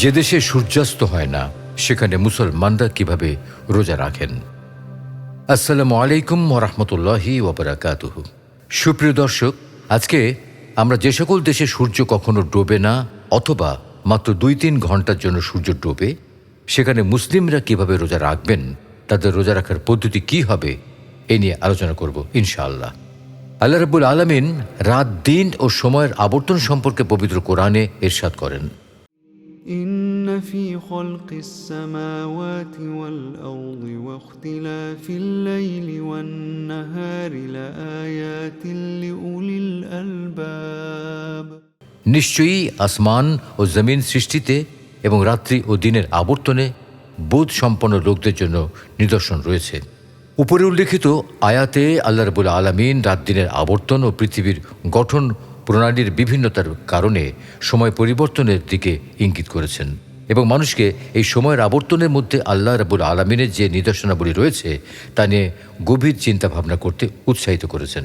যে দেশে সূর্যাস্ত হয় না, সেখানে মুসলমানরা কীভাবে রোজা রাখেন? আসসালামু আলাইকুম ওরহমতুল্লাহি ওবরাকাতুহ। সুপ্রিয় দর্শক, আজকে আমরা যে সকল দেশে সূর্য কখনো ডোবে না, অথবা মাত্র দুই তিন ঘণ্টার জন্য সূর্য ডোবে, সেখানে মুসলিমরা কীভাবে রোজা রাখবেন, তাদের রোজা রাখার পদ্ধতি কি হবে, এ নিয়ে আলোচনা করব ইনশাআল্লাহ। আল্লাহ রাব্বুল আলমিন রাত, দিন ও সময়ের আবর্তন সম্পর্কে পবিত্র কোরআনে এরশাদ করেন। إن في خلق السماوات والأرض واختلاف الليل والنهار لآيات لأولي الألباب নিশ্চয়ই আসমান ও জমিন সৃষ্টিতে এবং রাত্রি ও দিনের আবর্তনে বোধ সম্পন্ন লোকদের জন্য নিদর্শন রয়েছে উপরে উল্লেখিত আয়াতে আল্লাহ রবুল আলমিন রাত দিনের আবর্তন ও পৃথিবীর গঠন প্রণালীর বিভিন্নতার কারণে সময় পরিবর্তনের দিকে ইঙ্গিত করেছেন এবং মানুষকে এই সময়ের আবর্তনের মধ্যে আল্লাহ রাবুল আলমিনের যে নিদর্শনাবলী রয়েছে তা নিয়ে গভীর চিন্তাভাবনা করতে উৎসাহিত করেছেন।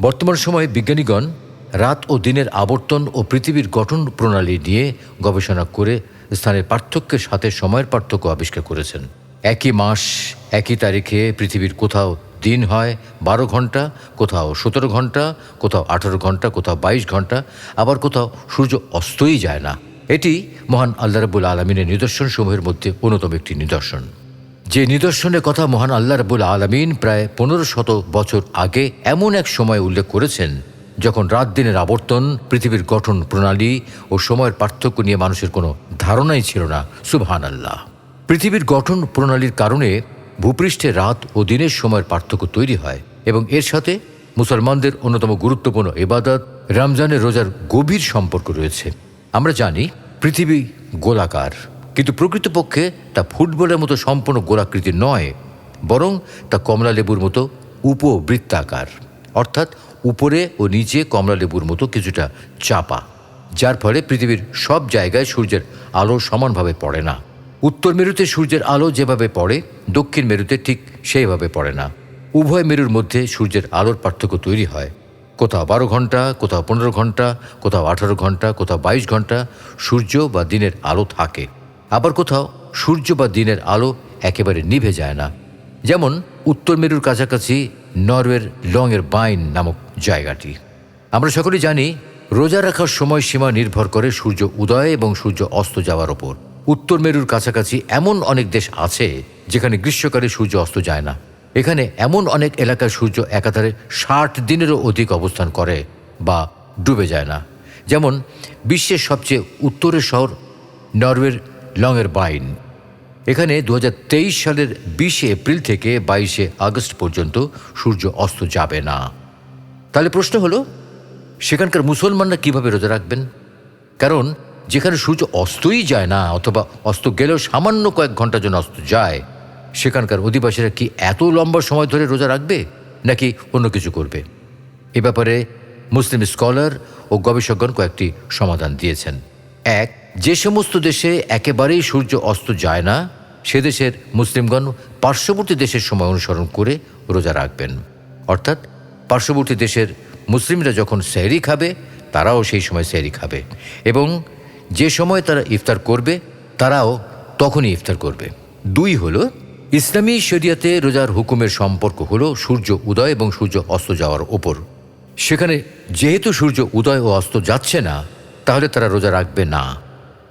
বর্তমান সময়ে বিজ্ঞানীগণ রাত ও দিনের আবর্তন ও পৃথিবীর গঠন প্রণালী নিয়ে গবেষণা করে স্থানের পার্থক্যের সাথে সময়ের পার্থক্য আবিষ্কার করেছেন। একই মাস, একই তারিখে পৃথিবীর কোথাও দিন হয় বারো ঘণ্টা, কোথাও সতেরো ঘণ্টা, কোথাও আঠেরো ঘণ্টা, কোথাও বাইশ ঘণ্টা, আবার কোথাও সূর্য অস্তই যায় না। এটি মহান আল্লাহ রাবুল আলমিনের নিদর্শনসমূহের মধ্যে অন্যতম একটি নিদর্শন। যে নিদর্শনের কথা মহান আল্লাহ রাবুল আলমিন প্রায় পনেরো শত বছর আগে এমন এক সময় উল্লেখ করেছেন, যখন রাত দিনের আবর্তন, পৃথিবীর গঠন প্রণালী ও সময়ের পার্থক্য নিয়ে মানুষের কোনো ধারণাই ছিল না। সুবহান আল্লাহ পৃথিবীর গঠন প্রণালীর কারণে ভূপৃষ্ঠে রাত ও দিনের সময়ের পার্থক্য তৈরি হয় এবং এর সাথে মুসলমানদের অন্যতম গুরুত্বপূর্ণ এবাদত, রমজানের রোজার গভীর সম্পর্ক রয়েছে। আমরা জানি, পৃথিবী গোলাকার, কিন্তু প্রকৃতপক্ষে তা ফুটবলের মতো সম্পূর্ণ গোলাকৃতি নয়, বরং তা কমলা লেবুর মতো উপবৃত্তাকার, অর্থাৎ উপরে ও নিচে কমলা লেবুর মতো কিছুটা চাপা, যার ফলে পৃথিবীর সব জায়গায় সূর্যের আলো সমানভাবে পড়ে না। উত্তর মেরুতে সূর্যের আলো যেভাবে পড়ে, দক্ষিণ মেরুতে ঠিক সেইভাবে পড়ে না। উভয় মেরুর মধ্যে সূর্যের আলোর পার্থক্য তৈরি হয়। কোথাও বারো ঘণ্টা, কোথাও পনেরো ঘণ্টা, কোথাও আঠারো ঘণ্টা, কোথাও বাইশ ঘণ্টা সূর্য বা দিনের আলো থাকে। আবার কোথাও সূর্য বা দিনের আলো একেবারে নিভে যায় না। যেমন উত্তর মেরুর কাছাকাছি নরওয়ের লংয়ের বাইন নামক জায়গাটি। আমরা সকলেই জানি, রোজা রাখার সময়সীমা নির্ভর করে সূর্য উদয় এবং সূর্য অস্ত যাওয়ার ওপর। উত্তর মেরুর কাছাকাছি এমন অনেক দেশ আছে যেখানে গ্রীষ্মকালে সূর্য অস্ত যায় না। এখানে এমন অনেক এলাকায় সূর্য একাধারে ষাট দিনেরও অধিক অবস্থান করে বা ডুবে যায় না। যেমন বিশ্বের সবচেয়ে উত্তরের শহর নরওয়ের লংয়ের বাইন এখানে দু হাজার তেইশ সালের বিশে এপ্রিল থেকে বাইশে আগস্ট পর্যন্ত সূর্য অস্ত যাবে না। তাহলে প্রশ্ন হলো, সেখানকার মুসলমানরা কীভাবে রোজা রাখবেন? কারণ যেখানে সূর্য অস্তই যায় না, অথবা অস্ত গেলেও সামান্য কয়েক ঘণ্টার জন্য অস্ত যায়, সেখানকার অধিবাসীরা কি এত লম্বা সময় ধরে রোজা রাখবে, নাকি অন্য কিছু করবে? এ ব্যাপারে মুসলিম স্কলার ও গবেষকগণ কয়েকটি সমাধান দিয়েছেন। এক, যে সমস্ত দেশে একেবারেই সূর্য অস্ত যায় না, সে দেশের মুসলিমগণ পার্শ্ববর্তী দেশের সময় অনুসরণ করে রোজা রাখবেন। অর্থাৎ পার্শ্ববর্তী দেশের মুসলিমরা যখন সেহরি খাবে, তারাও সেই সময় সেহরি খাবে। এবং যে সময় তারা ইফতার করবে, তারাও তখনই ইফতার করবে। দুই হলো, ইসলামী শরিয়াতে রোজার হুকুমের সম্পর্ক হলো সূর্য উদয় এবং সূর্য অস্ত যাওয়ার ওপর। সেখানে যেহেতু সূর্য উদয় ও অস্ত যাচ্ছে না, তাহলে তারা রোজা রাখবে না।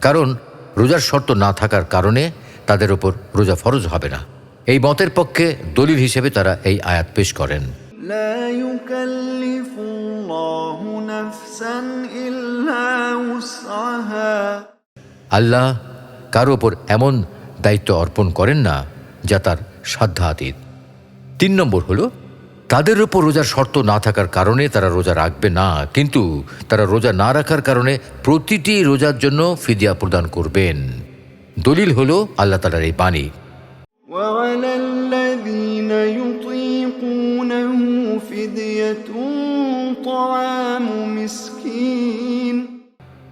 কারণ রোজার শর্ত না থাকার কারণে তাদের ওপর রোজা ফরজ হবে না। এই মতের পক্ষে দলিল হিসেবে তারা এই আয়াত পেশ করেন। لا يكلف الله نفسا إلا وسعها আল্লাহ কারো ওপর এমন দায়িত্ব অর্পণ করেন না যা তার সাধ্যাতীত তিন নম্বর হলো তাদের ওপর রোজার শর্ত না থাকার কারণে তারা রোজা রাখবে না কিন্তু তারা রোজা না রাখার কারণে প্রতিটি রোজার জন্য ফিদিয়া প্রদান করবেন দলিল হলো আল্লাহ তালার এই বাণী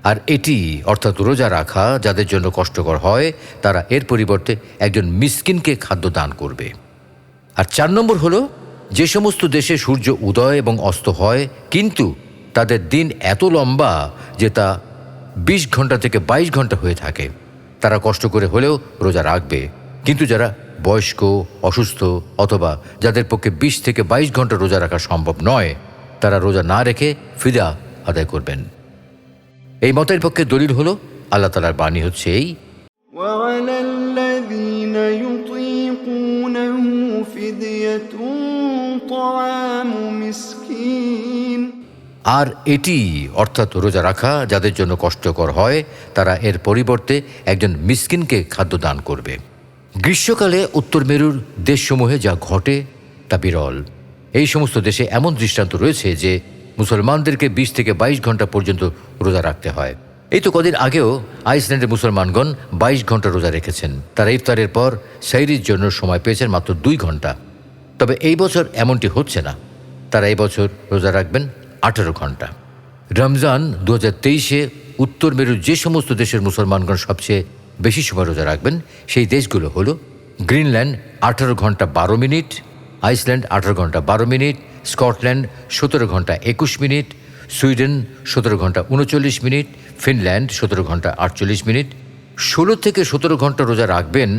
আর এটি অর্থাৎ রোজা রাখা যাদের জন্য কষ্টকর হয়, তারা এর পরিবর্তে একজন মিসকিনকে খাদ্য দান করবে। আর চার নম্বর হলো, যে সমস্ত দেশে সূর্য উদয় এবং অস্ত হয়, কিন্তু তাদের দিন এত লম্বা যে তা বিশ ঘণ্টা থেকে বাইশ ঘণ্টা হয়ে থাকে। তারা কষ্ট করে হলেও রোজা রাখবে। কিন্তু যারা বয়স্ক অসুস্থ অথবা যাদের পক্ষে বিশ থেকে বাইশ ঘণ্টা রোজা রাখা সম্ভব নয় তারা রোজা না রেখে ফিদা আদায় করবেন। এই মতের পক্ষে দলিল হল আল্লাহ তালার বাণী হচ্ছে এই। আর এটি অর্থাৎ রোজা রাখা যাদের জন্য কষ্টকর হয় তারা এর পরিবর্তে একজন মিসকিনকে খাদ্য দান করবে। গ্রীষ্মকালে উত্তর মেরুর দেশসমূহে যা ঘটে তা বিরল। এই সমস্ত দেশে এমন দৃষ্টান্ত রয়েছে যে মুসলমানদেরকে বিশ থেকে বাইশ ঘণ্টা পর্যন্ত রোজা রাখতে হয়। এই তো কদিন আগেও আইসল্যান্ডের মুসলমানগণ বাইশ ঘণ্টা রোজা রেখেছেন। তারা ইফতারের পর সাইরির জন্য সময় পেয়েছেন মাত্র দুই ঘণ্টা। তবে এই বছর এমনটি হচ্ছে না। তারা এই বছর রোজা রাখবেন আঠেরো ঘণ্টা। রমজান দু হাজার তেইশে উত্তর মেরুর যে সমস্ত দেশের মুসলমানগণ সবচেয়ে বেশি সময় রোজা রাখবেন। সেই দেশগুলো হলো গ্রিনল্যান্ড আঠারো ঘণ্টা বারো মিনিট, আইসল্যান্ড আঠারো ঘণ্টা বারো মিনিট, স্কটল্যান্ড সতেরো ঘণ্টা একুশ মিনিট, সুইডেন সতেরো ঘণ্টা উনচল্লিশ মিনিট, ফিনল্যান্ড সতেরো ঘণ্টা আটচল্লিশ মিনিট। ষোলো থেকে সতেরো ঘণ্টা রোজা রাখবেন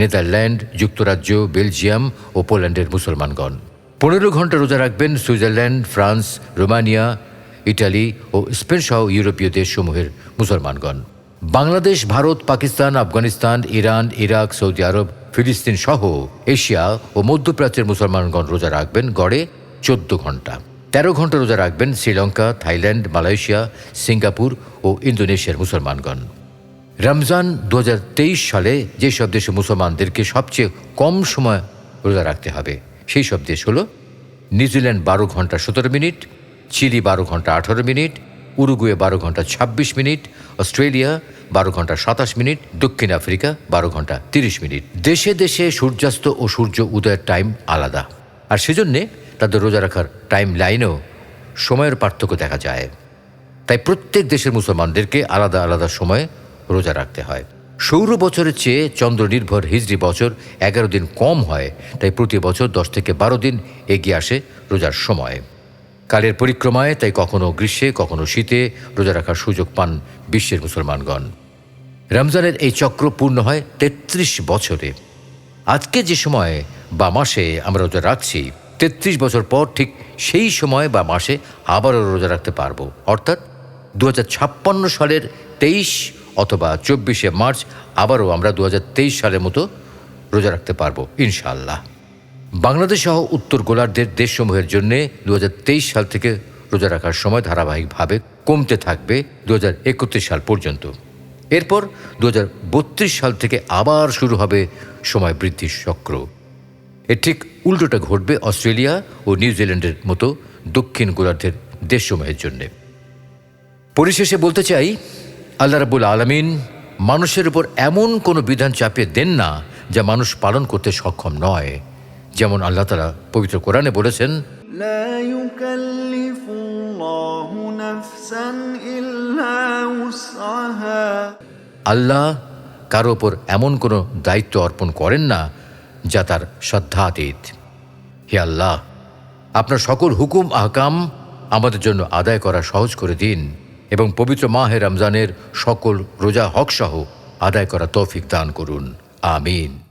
নেদারল্যান্ড, যুক্তরাজ্য, বেলজিয়াম ও পোল্যান্ডের মুসলমানগণ। পনেরো ঘণ্টা রোজা রাখবেন সুইজারল্যান্ড, ফ্রান্স, রোমানিয়া, ইটালি ও স্পেন সহ ইউরোপীয় দেশসমূহের মুসলমানগণ। বাংলাদেশ, ভারত, পাকিস্তান, আফগানিস্তান, ইরান, ইরাক, সৌদি আরব, ফিলিস্তিন সহ এশিয়া ও মধ্যপ্রাচ্যের মুসলমানগণ রোজা রাখবেন গড়ে চোদ্দ ঘণ্টা তেরো ঘণ্টা রোজা রাখবেন শ্রীলঙ্কা, থাইল্যান্ড, মালয়েশিয়া, সিঙ্গাপুর ও ইন্দোনেশিয়ার মুসলমানগণ। রমজান দু হাজার তেইশ সালে যেসব দেশে মুসলমানদেরকে সবচেয়ে কম সময় রোজা রাখতে হবে সেই সব দেশ হলো নিউজিল্যান্ড বারো ঘণ্টা সতেরো মিনিট, চিলি বারো ঘণ্টা আঠারো মিনিট, উরুগুয়ে বারো ঘণ্টা ২৬ মিনিট, অস্ট্রেলিয়া বারো ঘণ্টা সাতাশ মিনিট, দক্ষিণ আফ্রিকা বারো ঘণ্টা তিরিশ মিনিট। দেশে দেশে সূর্যাস্ত ও সূর্য উদয়ের টাইম আলাদা। আর সেজন্যে তাদের রোজা রাখার টাইম লাইনেও সময়ের পার্থক্য দেখা যায়। তাই প্রত্যেক দেশের মুসলমানদেরকে আলাদা আলাদা সময়ে রোজা রাখতে হয়। সৌর বছরের চেয়ে চন্দ্র নির্ভর হিজড়ি বছর এগারো দিন কম হয়। তাই প্রতি বছর দশ থেকে বারো দিন এগিয়ে আসে রোজার সময়। কালের পরিক্রমায় তাই কখনো গ্রীষ্মে, কখনো শীতে রোজা রাখার সুযোগ পান বিশ্বের মুসলমানগণ। রমজানের এই চক্র পূর্ণ হয় তেত্রিশ বছরে। আজকে যে সময় বা মাসে আমরা রোজা রাখছি, তেত্রিশ বছর পর ঠিক সেই সময় বা মাসে আবারও রোজা রাখতে পারব। অর্থাৎ দু হাজার ছাপ্পান্ন সালের তেইশ অথবা চব্বিশে মার্চ আবারও আমরা দু হাজার তেইশ সালের মতো রোজা রাখতে পারব, ইনশাআল্লাহ। বাংলাদেশ সহ উত্তর গোলার্ধের দেশসমূহের জন্য দু হাজার তেইশ সাল থেকে রোজা রাখার সময় ধারাবাহিকভাবে কমতে থাকবে দু হাজার একত্রিশ সাল পর্যন্ত। এরপর দু হাজার বত্রিশ সাল থেকে আবার শুরু হবে সময় বৃদ্ধির চক্র। এর ঠিক উল্টোটা ঘটবে অস্ট্রেলিয়া ও নিউজিল্যান্ডের মতো দক্ষিণ গোলার্ধের দেশসমূহের জন্যে। পরিশেষে বলতে চাই, আল্লাহ রাবুল আলমিন মানুষের উপর এমন কোনো বিধান চাপিয়ে দেন না যা মানুষ পালন করতে সক্ষম নয়। যেমন আল্লাহ তালা পবিত্র কোরআনে বলেছেন আল্লাহ কারও ওপর এমন কোনো দায়িত্ব অর্পণ করেন না যা তার শ্রদ্ধাতীত হে আল্লাহ আপনার সকল হুকুম আহকাম আমাদের জন্য আদায় করা সহজ করে দিন এবং পবিত্র মাহে রমজানের সকল রোজা হকসহ আদায় করা তৌফিক দান করুন। আমিন।